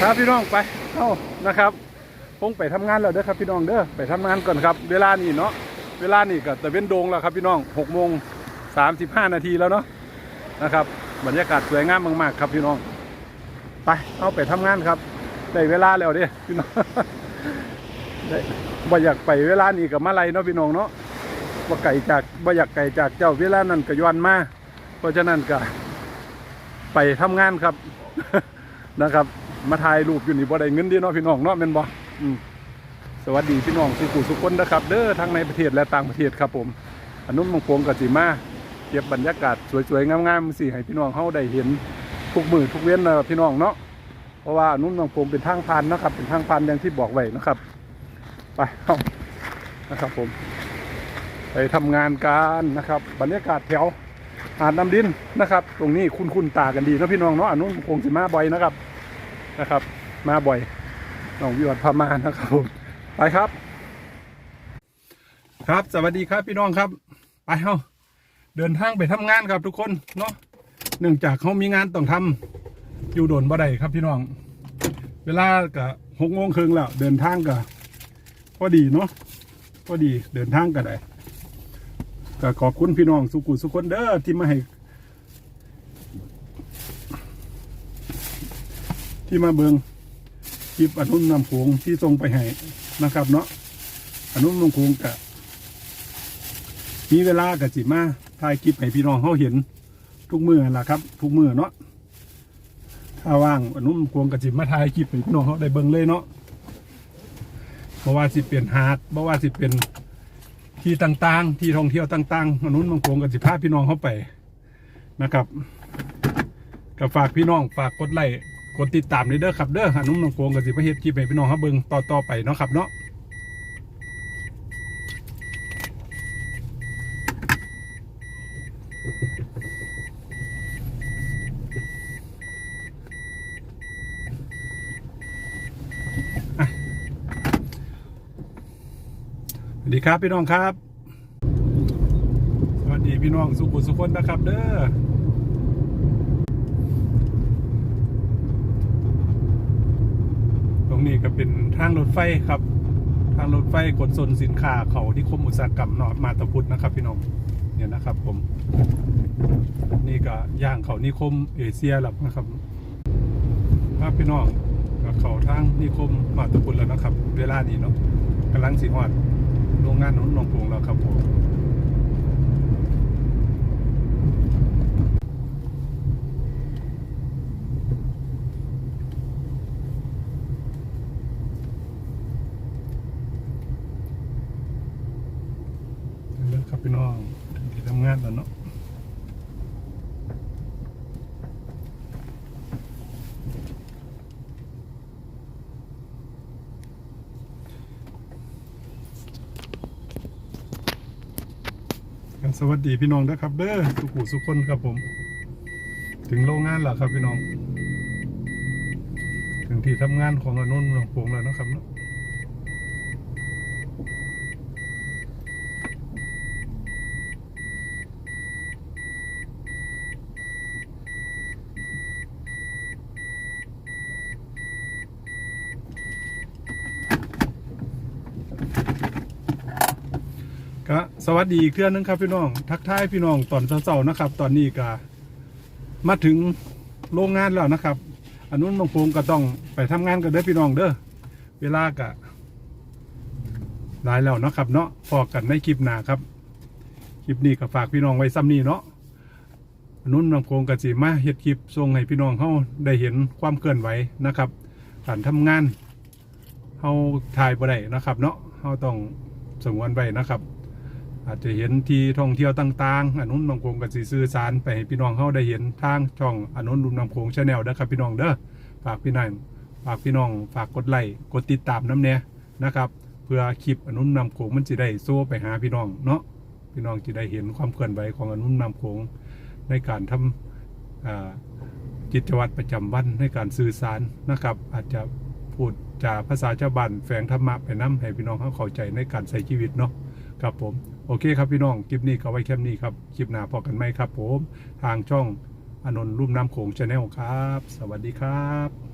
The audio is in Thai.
ครับพี่น้องไปเข้านะครับคงไปทำงานแล้วเด้อครับพี่น้องเด้อไปทำงานก่อนครับ เวลานี่เนาะเวลานี่ก็ตะเว้นโดงแล้วครับพี่น้องหกโมงสามสิบห้านาทีแล้วเนาะนะครับ บรรยากาศสวยงามมากๆ ครับพี่น้อง ไปเอาไปทำงานครับได้เวลาแล้วเด้พี่น้องได้บ่อยากไปเวลานี้กับมาไรเนาะพี่น้องเนาะบ่ไก่จากบ่อยากไก่จากเจ้าเวลานั้นก็ย้อนมาเพราะฉะนั้นก็ไปทำงานครับนะครับ มาถ่ายรูปอยู่นี่บ่ได้เงินเดีเนาะพี่น้องเนาะแม่นบ่อืมสวัสดีพี่น้องสุขุสุขคนนะครับ เด้อทั้งในประเทศและต่างประเทศครับผมอนุมงคงกับสิมาเก็บบรรยากาศสวยๆงามๆสิให้พี่น้องเฮาได้เห็นทุกมือทุกเว้นนะพี่น้องเนาะเพราะว่าอนุมงคงเป็นทางผ่านนะครับ เป็นทางผ่านอย่างที่บอกไว้นะครับ ไปเข้านะครับผม ไปทำงานกันนะครับ บรรยากาศแถวหาดน้ำดินนะครับ ตรงนี้คุ้นๆตากันดีนะพี่น้องเนาะอนุคงสิมาบ่อยนะครับ นะครับ มาบ่อยหนองวิวัฒพามานะครับผมไปครับ ครับสวัสดีครับพี่น้องครับ ไปเฮาเดินทางไปทำงานครับทุกคนเนาะเนื่องจากเขามีงานต้องทำอยู่โดนบ่ได้ครับพี่น้อง เวลาก็หกโมงครึ่งแล้วเดินทางก็พอดีเนาะพอดีเดินทางก็ได้ก็ขอบคุณพี่น้องสุกุสุคนเด้อที่มาให้ ที่มาเบิงคลิปอนุนนำโขงที่ส่งไปให้นะครับ เนาะอนุนนำโขงกะมีเวลากะจิมาถ่ายคลิปให้พี่น้องเขาเห็น ทุกมือล่ะครับ ทุกมือเนาะถ้าว่างอนุนนำโขงกะจิมาถ่ายคลิปให้พี่น้องเขาได้เบิงเลยเนาะเพราะว่าสิเปลี่ยนหาดเพราะว่าสิเป็นที่ต่างๆ ที่ท่องเที่ยวต่างๆอนุนบางโขงกับสิพาพี่น้องเข้าไปนะครับก็ฝากพี่น้องฝากกดไลค์ กดติดตามเด้อครับเด้ออนุนบางโขงกับสิพาเฮ็ดคลิปให้พี่น้องเขาเบิ่งต่อๆไปเนาะครับเนาะสวัสดีครับพี่น้องครับ สวัสดีพี่น้องสุขุสุขคนนะครับ เด้อตรง นี้ก็เป็นทางรถไฟครับ ทางรถไฟขนส่งสินค้าเขาที่คมอุตสาหกรรมนาะมาตาพุทธนะครับ พี่น้องเนี่ยนะครับผม นี่ก็ย่างเขานิคมเอเชียหลับนะครับภาพพี่น้องก็เขาทางนิคมมาตาพุทธแล้วนะครับ เวลานี้เนาะกำลังสีหอดโรงงานนุนหนองพงแล้วครับผมเรื่องครับพี่น้องถึง ที่ทำงานแล้วเนาะสวัสดีพี่น้องนะครับเด้อสุขุสุขคนครับผม ถึงโรงงานแล้วครับพี่น้อง ถึงที่ทำงานของอนุนหลวงพงแล้วนะครับเนาะ ก็สวัสดีเทื่อนึงครับพี่น้อง ทักทายพี่น้องตอนเช้าๆนะครับ ตอนนี้ก็มาถึงโรงงานแล้วนะครับอันนู้นบางพงก็ต้องไปทำงานกันเด้อพี่น้องเด้อเวลากะหลายแล้วนะครับ เนาะพอกันในคลิปหน้าครับคลิปนี้ก็ฝากพี่น้องไว้ซ้ำนี้เนาะอันนู้นบางพงก็สิมาเฮ็ดคลิปส่งให้พี่น้องเขาได้เห็นความเคลื่อนไหวนะครับการทำงานเฮาถ่ายบ่ได้นะครับ เนาะเฮาต้องสงวนไว้นะครับ อาจจะเห็นที่ท่องเที่ยวต่างๆอนุนนำโขงกับสีสื่อสารไปให้พี่น้องเขาได้เห็นทางช่องอนุนรุมนำโขงชาแนลนะครับพี่น้องเด้อฝากพี่น้องฝากพี่น้องฝากกดไลค์กดติดตามน้ำเนี้ยนะครับ เพื่อคลิปอนุนนำโขงมันจะได้โซ่ไปหาพี่น้องเนาะพี่น้องจะได้เห็นความเคลื่อนไหวของอนุนนำโขงในการทำกิจวัตรประจำวันในการสื่อสารนะครับ อาจจะพูดจากภาษาชาวบ้านแฝงธรรมะไปน้ำให้พี่น้องเขาเข้าใจในการใช้ชีวิตเนาะครับผม โอเคครับพี่น้อง คลิปนี้ก็ไว้แค่นี้ครับ คลิปหน้าพอกันไหมครับผม ทางช่องอนนท์รุ่มน้ำโขงชาแนลครับ สวัสดีครับ